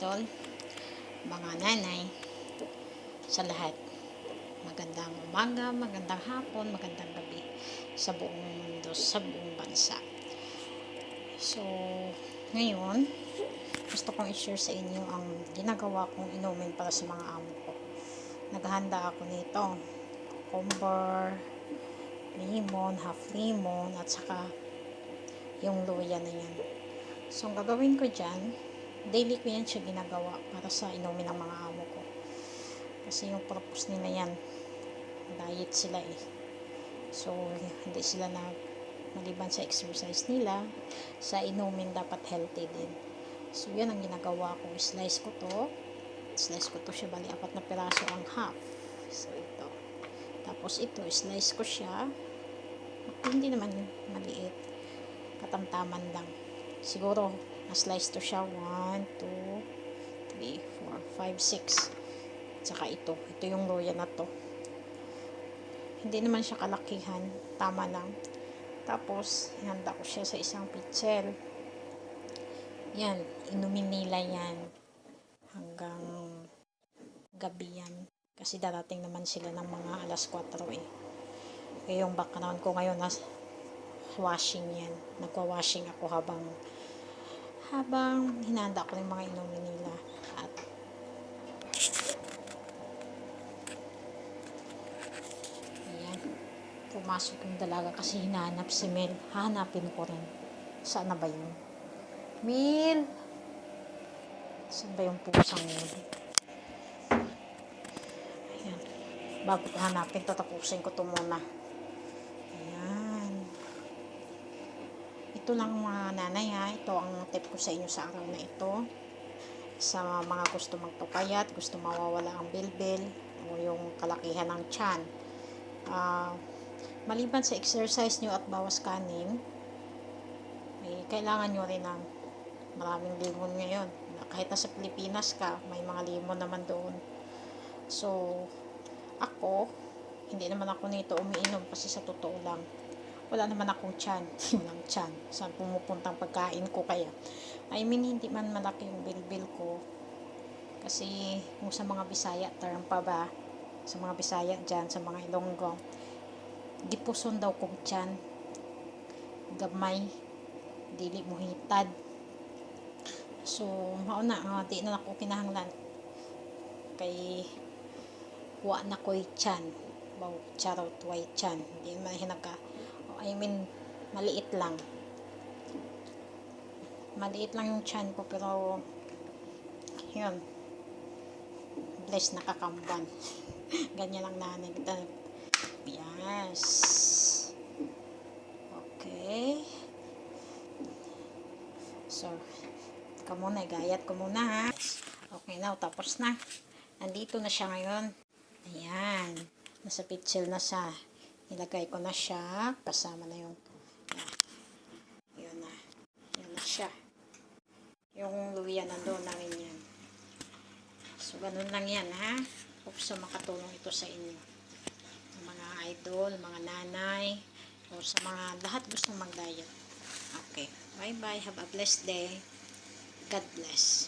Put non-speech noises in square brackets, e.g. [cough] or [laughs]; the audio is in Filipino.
idol, mga nanay, sa lahat. Magandang umaga, magandang hapon, magandang gabi sa buong mundo, sa buong bansa. So, ngayon, gusto kong i-share sa inyo ang ginagawa kong inumin para sa mga amo ko. Naghahanda ako nito. Cucumber, lemon, half lemon, at saka yung luya na yan. So, ang gagawin ko dyan, daily ko yan siya ginagawa para sa inumin ng mga amo ko. Kasi yung purpose nila yan, diet sila eh. So, hindi sila na maliban sa exercise nila, sa inumin dapat healthy din. So, yan ang ginagawa ko. Slice ko to. Slice ko to siya, bali apat na piraso ang half. So, ito. Tapos ito, slice ko siya. Hindi naman maliit. Katamtaman lang. Siguro, na-slice to siya. 1, 2, 3, 4, 5, 6. Tsaka ito. Ito yung luya na to. Hindi naman siya kalakihan. Tama lang. Tapos, handa ko siya sa isang pitzel. Yan. Inumin nila yan. Hanggang gabi yan. Kasi darating naman sila ng mga alas 4 eh. Kaya yung background ko ngayon nas washing yan. Nagwa-washing ako habang habang hinanda ko yung mga inumin nila. At ayan. Pumasok yung dalaga kasi hinahanap si Mel. Hahanapin ko rin. Saan na ba yun? Mel! Saan ba yung pusang yun? Ayan. Bago ko hanapin, tatapusin ko to muna. Ito lang mga nanay ha. Ito ang tip ko sa inyo sa araw na ito. Sa mga gusto magpapayat, gusto mawawala ang bilbil, o yung kalakihan ng tiyan. Ah, maliban sa exercise nyo at bawas kanin, eh, kailangan nyo rin ng maraming limon ngayon. Kahit nasa Pilipinas ka, may mga limon naman doon. So, ako, hindi naman ako nito umiinom kasi sa totoo lang, wala naman akong tiyan. [laughs] Walang tiyan. Saan pumupuntang pagkain ko kaya. I mean, hindi man malaki yung bilbil ko. Kasi, kung sa mga Bisaya, term pa ba, sa mga Bisaya dyan, sa mga Ilonggo, dipuson daw kong tiyan. Gamay. Dili mo hitad. So, mauna, uh, di na ako kinahanglan. Kay, wa na ko'y tiyan. Baw, charot, way tiyan. Hindi man hinagka. I mean, maliit lang. Maliit lang yung tiyan ko, pero, yun, bless nakakamban. [laughs] Ganyan lang nanay. Yes. Okay. So, ikaw muna, igayat ko muna ha. Okay na, tapos na. Nandito na siya ngayon. Ayan. Nasa pitsil na siya. Nilagay ko na siya. Kasama na yung. Yun na. Yan na siya. Yung luya nandun na rin yan. So, ganun lang yan ha. Hope sa makatulong ito sa inyo. Mga idol, mga nanay, o sa mga lahat gustong mag-diet. Okay. Bye-bye. Have a blessed day. God bless.